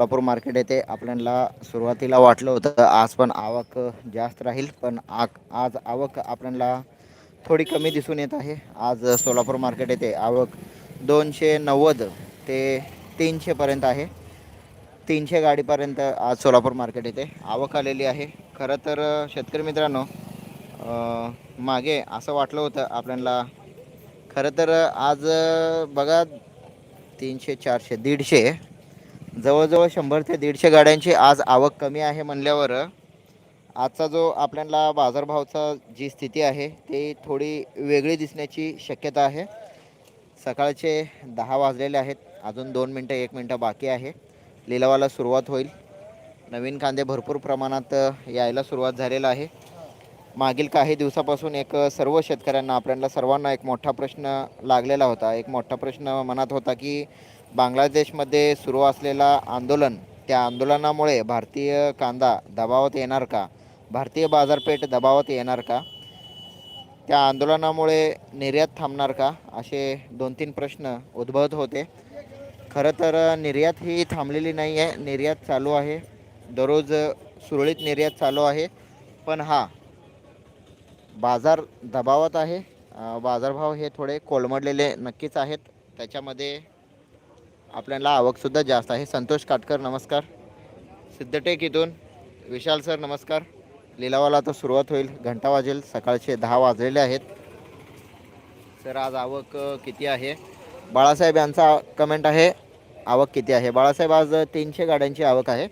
Solapur market येथे आपल्याला सुरुवातीला वाटलं होतं. आज पण आवक जास्त राहील पण आक आज आवक आपल्याला थोडी कमी दिसून येत आहे. आज सोलापूर मार्केट येथे आवक दोनशे नव्वद ते तीनशेपर्यंत आहे. तीनशे गाडीपर्यंत आज सोलापूर मार्केट येथे आवक आलेली आहे. खरं तर शेतकरी मित्रांनो मागे असं वाटलं होतं आपल्याला. खरं तर आज बघा तीनशे चारशे दीडशे जवळजवळ शंभर ते दीडशे गाड्यांची आज आवक कमी आहे म्हणल्यावर आजचा जो आपल्याला बाजारभावचा जी स्थिती आहे ती थोडी वेगळी दिसण्याची शक्यता आहे. सकाळचे दहा वाजलेले आहेत. अजून दोन मिनटं एक मिनटं बाकी आहे. लिलावाला सुरुवात होईल. नवीन कांदे भरपूर प्रमाणात यायला सुरुवात झालेला आहे. मागील काही दिवसापासून एक सर्व शेतकऱ्यांना आपल्याला सर्वांना एक मोठा प्रश्न लागलेला होता. एक मोठा प्रश्न मनात होता की बांगलादेशमध्ये सुरू असलेला आंदोलन त्या आंदोलनामुळे भारतीय कांदा दबावात येणार का? भारतीय बाजारपेठ दबावात येणार का? त्या आंदोलनामुळे निर्यात थांबणार का? असे दोन तीन प्रश्न उद्भवत होते. खरं तर निर्यात ही थांबलेली नाही आहे निर्यात चालू आहे. दररोज सुरळीत निर्यात चालू आहे. पण हा बाजार दबावात आहे. बाजारभाव हे थोडे कोलमडलेले नक्कीच आहेत. त्याच्यामध्ये आपल्याला आवकसुद्धा जास्त आहे. संतोष काटकर नमस्कार. सिद्धटेक इथून विशाल सर नमस्कार. लिलावाला आता सुरुवात होईल. घंटा वाजेल सकाळचे दहा वाजलेले आहेत. सर आज आवक किती आहे? बाळासाहेब यांचा कमेंट आहे आवक किती आहे? बाळासाहेब आज तीनशे गाड्यांची आवक आहे.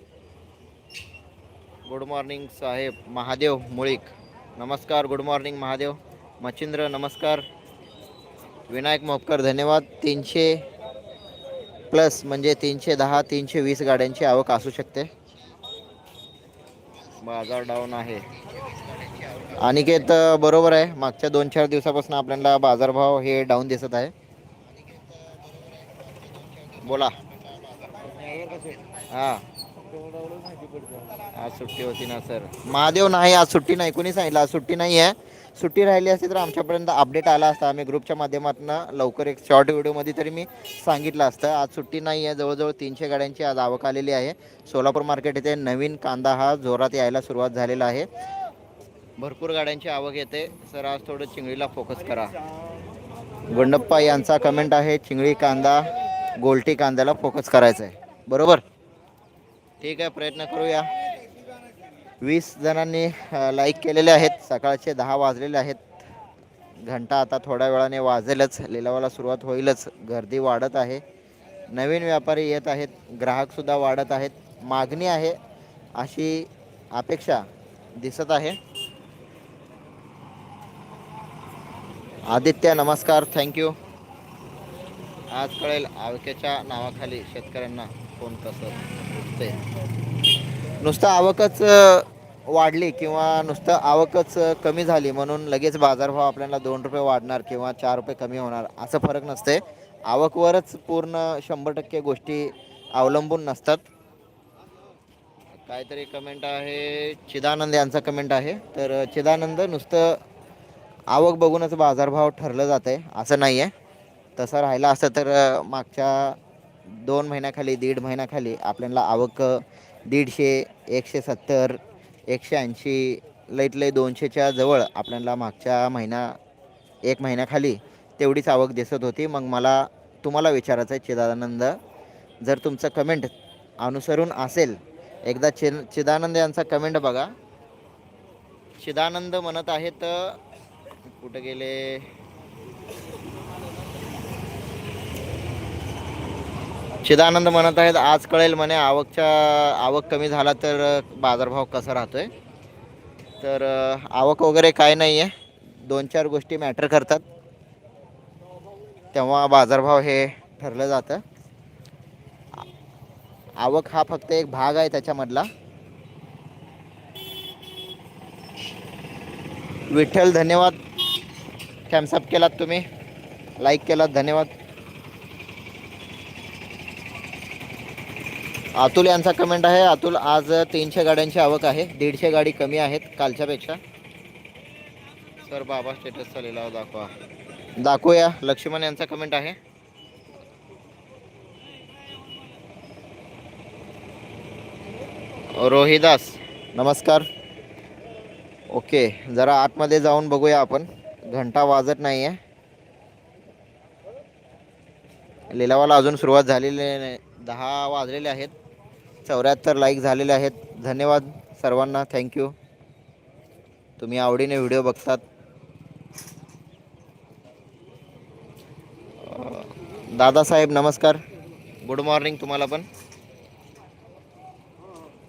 गुड मॉर्निंग साहेब महादेव मुळीक. नमस्कार गुड मॉर्निंग महादेव. मच्छिंद्र नमस्कार. विनायक मोपकर धन्यवाद. तीनशे प्लस म्हणजे तीनशे दहा तीनशे वीस गाड्यांची आवक असू शकते. बाजार डाऊन आहे. अनिकेत बरोबर आहे. मागच्या दोन चार दिवसापासून आपल्याला बाजारभाव हे डाऊन दिसत आहे. बोला. हां. आज सुट्टी होती ना सर? महादेव नाही आज सुट्टी नाही. कुणी सांगितलं? आज सुट्टी नाही आहे सुट्टी राहिली असती तर आमच्यापर्यंत अपडेट आला असता. आम्ही ग्रुपच्या माध्यमातून लवकर एक शॉर्ट व्हिडिओमध्ये तरी मी सांगितलं असतं. आज सुट्टी नाही आहे. जवळजवळ तीनशे गाड्यांची आज आवक आलेली आहे. सोलापूर मार्केट येथे नवीन कांदा हा जोरात यायला सुरुवात झालेला आहे. भरपूर गाड्यांची आवक येते. सर आज थोडं चिंगळीला फोकस करा. गुंडप्पा यांचा कमेंट आहे चिंगळी कांदा गोलटी कांद्याला फोकस करायचा आहे बरोबर? ठीक आहे प्रयत्न करूया. वीस जणांनी लाईक केलेले आहेत. सकाळचे दहा वाजलेले आहेत. घंटा आता थोड्या वेळाने वाजेलच. लिलावाला सुरुवात होईलच. गर्दी वाढत आहे. नवीन व्यापारी येत आहेत. ग्राहकसुद्धा वाढत आहेत. मागणी आहे अशी अपेक्षा दिसत आहे. आदित्य नमस्कार. थँक्यू आज कळेल आवक्याच्या नावाखाली शेतकऱ्यांना कोण कसं उठते नुसतं आवकच वाढली किंवा नुसतं आवकच कमी झाली म्हणून लगेच बाजारभाव आपल्याला दोन रुपये वाढणार किंवा चार रुपये कमी होणार असं फरक नसते. आवकवरच पूर्ण शंभर टक्के गोष्टी अवलंबून नसतात. काहीतरी कमेंट आहे चिदानंद यांचा कमेंट आहे. तर चिदानंद नुसतं आवक बघूनच बाजारभाव ठरलं जातं आहे असं नाही आहे तसं राहिलं असतं तर मागच्या दोन महिन्याखाली दीड महिन्याखाली आपल्याला आवक दीडशे एकशे सत्तर एकशे ऐंशी लईत लई दोनशेच्या जवळ आपल्याला मागच्या महिना एक महिन्याखाली तेवढीच आवक दिसत होती. मग मला तुम्हाला विचारायचं आहे चिदानंद. जर तुमचं कमेंट अनुसरून असेल एकदा चि चिदानंद यांचा कमेंट बघा. चिदानंद म्हणत आहेत कुठं गेले? चिदानंद म्हणत आहेत आज कळेल म्हणे आवकच्या आवक कमी झाला तर बाजारभाव कसा राहतोय? तर आवक वगैरे काय नाही आहे दोन चार गोष्टी मॅटर करतात. तेव्हा बाजारभाव हे ठरलं जातं. आवक हा फक्त एक भाग आहे त्याच्यामधला. विठ्ठल धन्यवाद. थॅम्सअप केलात तुम्ही. लाईक केलात धन्यवाद. अतुल यांचा कमेंट आहे. अतुल आज तीनशे गाड्यांची आवक आहे. दीडशे गाडी कमी आहेत कालच्यापेक्षा. सर बाबा स्टेटसचा लिलाव दाखवा. दाखवूया. लक्ष्मण यांचा कमेंट आहे. रोहिदास. नमस्कार. ओके जरा आतमध्ये जाऊन बघूया आपण. घंटा वाजत नाही आहे लिलावाला अजून सुरुवात झालेली नाही. दहा वाजलेले आहेत. चौऱ्याहत्तर लाईक झालेले आहेत. धन्यवाद सर्वांना. थँक्यू तुम्ही आवडीने व्हिडिओ बघतात. दादासाहेब नमस्कार. गुड मॉर्निंग तुम्हाला पण.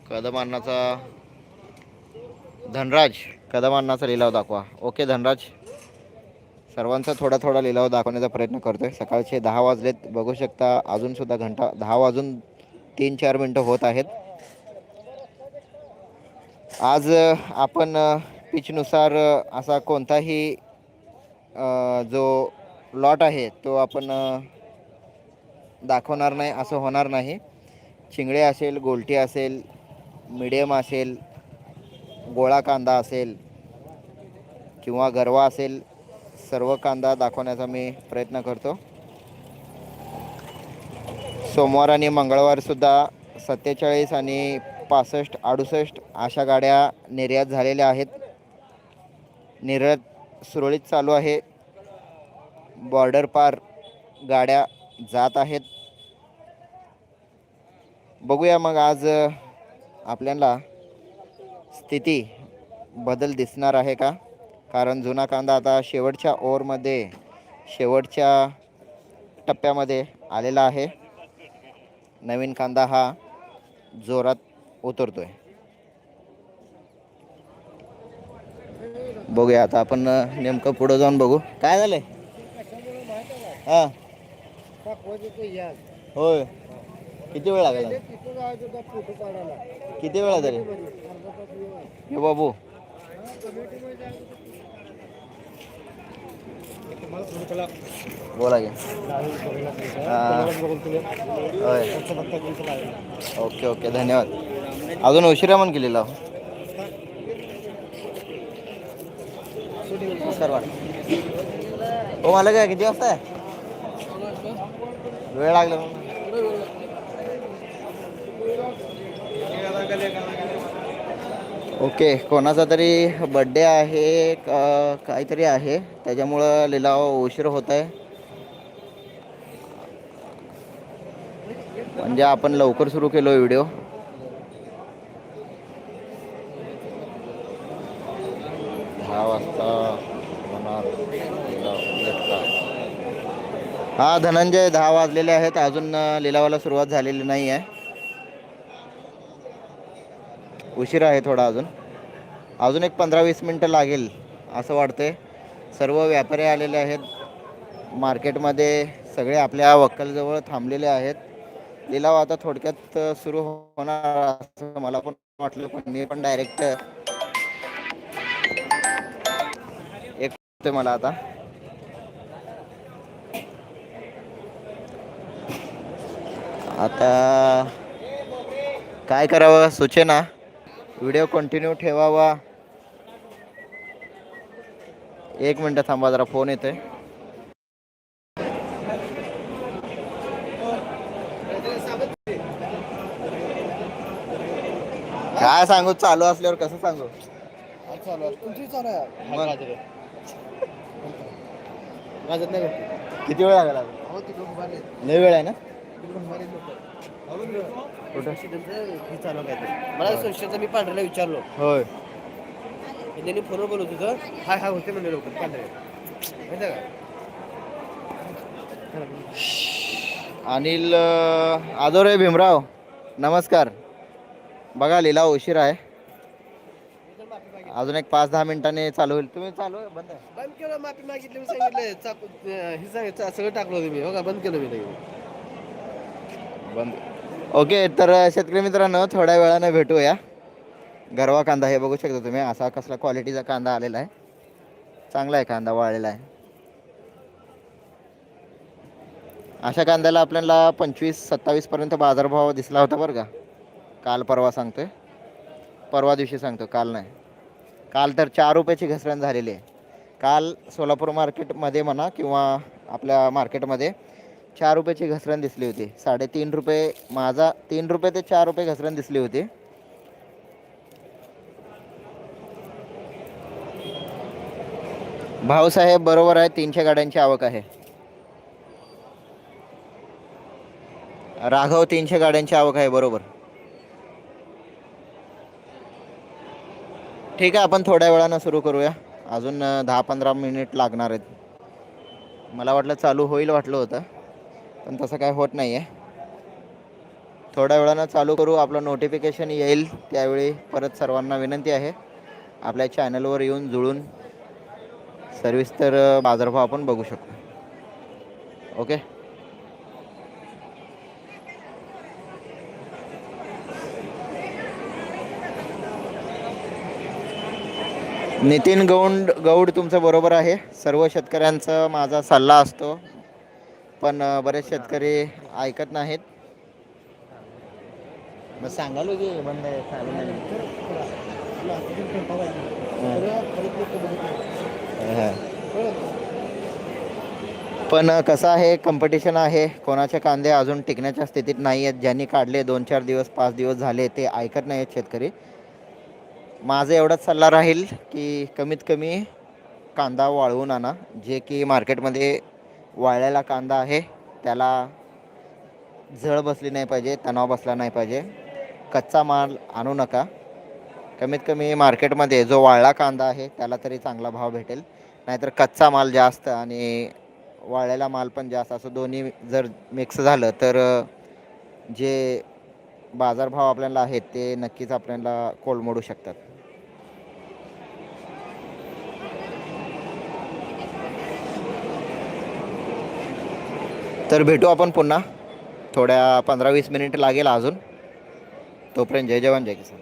कदम धनराज कदम लिलाव दाखवा. ओके धनराज. सर्वांचा थोडा थोडा लिलाव दाखवण्याचा प्रयत्न करतोय. सकाळचे दहा वाजलेत. बघू शकता अजूनसुद्धा घंटा दहा वाजून तीन चार मिनटं होत आहेत. आज आपण पिचनुसार असा कोणताही जो लॉट आहे तो आपण दाखवणार नाही असं होणार नाही. चिंगडे असेल गोलटी असेल मिडियम असेल गोळा कांदा असेल किंवा गरवा असेल सर्व कांदा दाखवण्याचा मी प्रयत्न करतो. सोमवार आणि मंगळवारसुद्धा सत्तेचाळीस आणि पासष्ट अडुसष्ट अशा गाड्या निर्यात झालेल्या आहेत. निर्यात सुरळीत चालू आहे. बॉर्डर पार गाड्या जात आहेत. बघूया मग आज आपल्याला स्थिती बदल दिसणार आहे का? कारण जुना कांदा आता शेवटच्या ओव्हरमध्ये शेवटच्या टप्प्यामध्ये आलेला आहे. नवीन कांदा हा जोरात उतरतोय. बघूया आता आपण नेमकं पुढं जाऊन बघू. काय झालंय? हा. होय. किती वेळ लागला? किती वेळा तरी हे बाबू. बोला की. हां. होय. Okay okay. धन्यवाद. अजून उशिरा पण केलेला. हो. हो मला काय किती वाजता आहे? वेळ लागला. ओके कोणाचा तरी बड्डे आहे का काहीतरी आहे. त्याच्यामुळं लिलाव उशीर होत आहे म्हणजे आपण लवकर सुरू केलो व्हिडिओ. दहा वाजता होणार. हा धनंजय दहा वाजलेले आहेत. अजून लिलावाला सुरुवात झालेली नाही आहे उशीर आहे थोडा अजून. अजून एक पंधरा वीस मिनटं लागेल असं वाटते सर्व व्यापारी आलेले आहेत. मार्केटमध्ये सगळे आपल्या वक्कलजवळ थांबलेले आहेत. लिलाव आता थोडक्यात सुरू होणार असं मला पण वाटलं पण मी पण डायरेक्ट एक वाटतंय मला आता. आता काय करावं? सुचेना. व्हिडिओ कंटिन्यू ठेवावा. एक मिनटं थांबा जरा फोन येतोय. काय सांगू चालू असल्यावर कसं सांगू? किती वेळ लागला लय वेळ आहे ना? कुठं? मला संशयाचा मी पांढऱ्याला विचारलो. होय. त्यांनी फोनवर बोलत होतं हाय हाय होते म्हणजे लोक पांढरे. माहिती आहे का? अनिल अं, आदोरे भीमराव नमस्कार. बघा लिलाव उशीर आहे. अजून एक पाच दहा मिनिटांनी चालू होईल. तुम्ही चालू आहे बंद आहे. बंद केलं माफी मागितली मी सांगितलं चाकू हे सांगितलं सगळं टाकलं होतं मी. हो का बंद केलं मी लगेच. बंद. ओके तर शेतकरी मित्रांनो थोड्या वेळानं भेटूया. गरवा कांदा हे बघू शकता तुम्ही. असा कसला क्वालिटीचा कांदा आलेला आहे. चांगला आहे कांदा वाळलेला आहे. अशा कांद्याला आपल्याला पंचवीस सत्तावीसपर्यंत बाजारभाव दिसला होता बरं का. काल परवा सांगतोय. परवा दिवशी सांगतो काल नाही. काल तर चार रुपयाची घसरण झालेली आहे. काल सोलापूर मार्केटमध्ये म्हणा किंवा आपल्या मार्केटमध्ये चार रुपयाची घसरण दिसली होती. साडेतीन रुपये माझा तीन रुपये ते चार रुपये घसरण दिसली होती. भाऊसाहेब बरोबर आहे तीनशे गाड्यांची आवक आहे. राघव तीनशे गाड्यांची आवक आहे बरोबर. ठीक आहे आपण थोड्या वेळानं सुरू करूया. अजून दहा पंधरा मिनिट लागणार आहेत. मला वाटलं चालू होईल वाटलं होतं. पण तसं काय होत नाही आहे थोड्या वेळानं चालू करू. आपलं नोटिफिकेशन येईल त्यावेळी परत सर्वांना विनंती आहे. आपल्या चॅनलवर येऊन जुळून सर्विस तर बाजारभाव आपण बघू शकतो. ओके नितीन गौंड गौड तुमचं बरोबर आहे. सर्व शेतकऱ्यांचा माझा सल्ला असतो. पण बरेच शेतकरी ऐकत नाहीत. मग सांगालो की बंद आहे चालू नाही. पण कसं आहे कॉम्पिटिशन आहे. कोणाचे कांदे अजून टिकण्याच्या स्थितीत नाही आहेत. ज्यांनी काढले दोन चार दिवस पाच दिवस झाले ते ऐकत नाही आहेत शेतकरी. माझा एवढाच सल्ला राहील की कमीत कमी कांदा वाळवून आणा. जे की मार्केटमध्ये वाळलेला कांदा आहे. त्याला झळ बसली नाही पाहिजे तणाव बसला नाही पाहिजे. कच्चा माल आणू नका. कमीत कमी मार्केटमध्ये जो वाळला कांदा आहे त्याला तरी चांगला भाव भेटेल. नाहीतर कच्चा माल जास्त आणि वाळलेला माल पण जास्त असं दोन्ही जर मिक्स झालं तर जे बाजारभाव आपल्याला आहेत ते नक्कीच आपल्याला कोलमोडू शकतात. तर भेटू आपण पुन्हा. थोड्या पंधरा वीस मिनिट लागेल अजून. तोपर्यंत जय जवान जय किसान.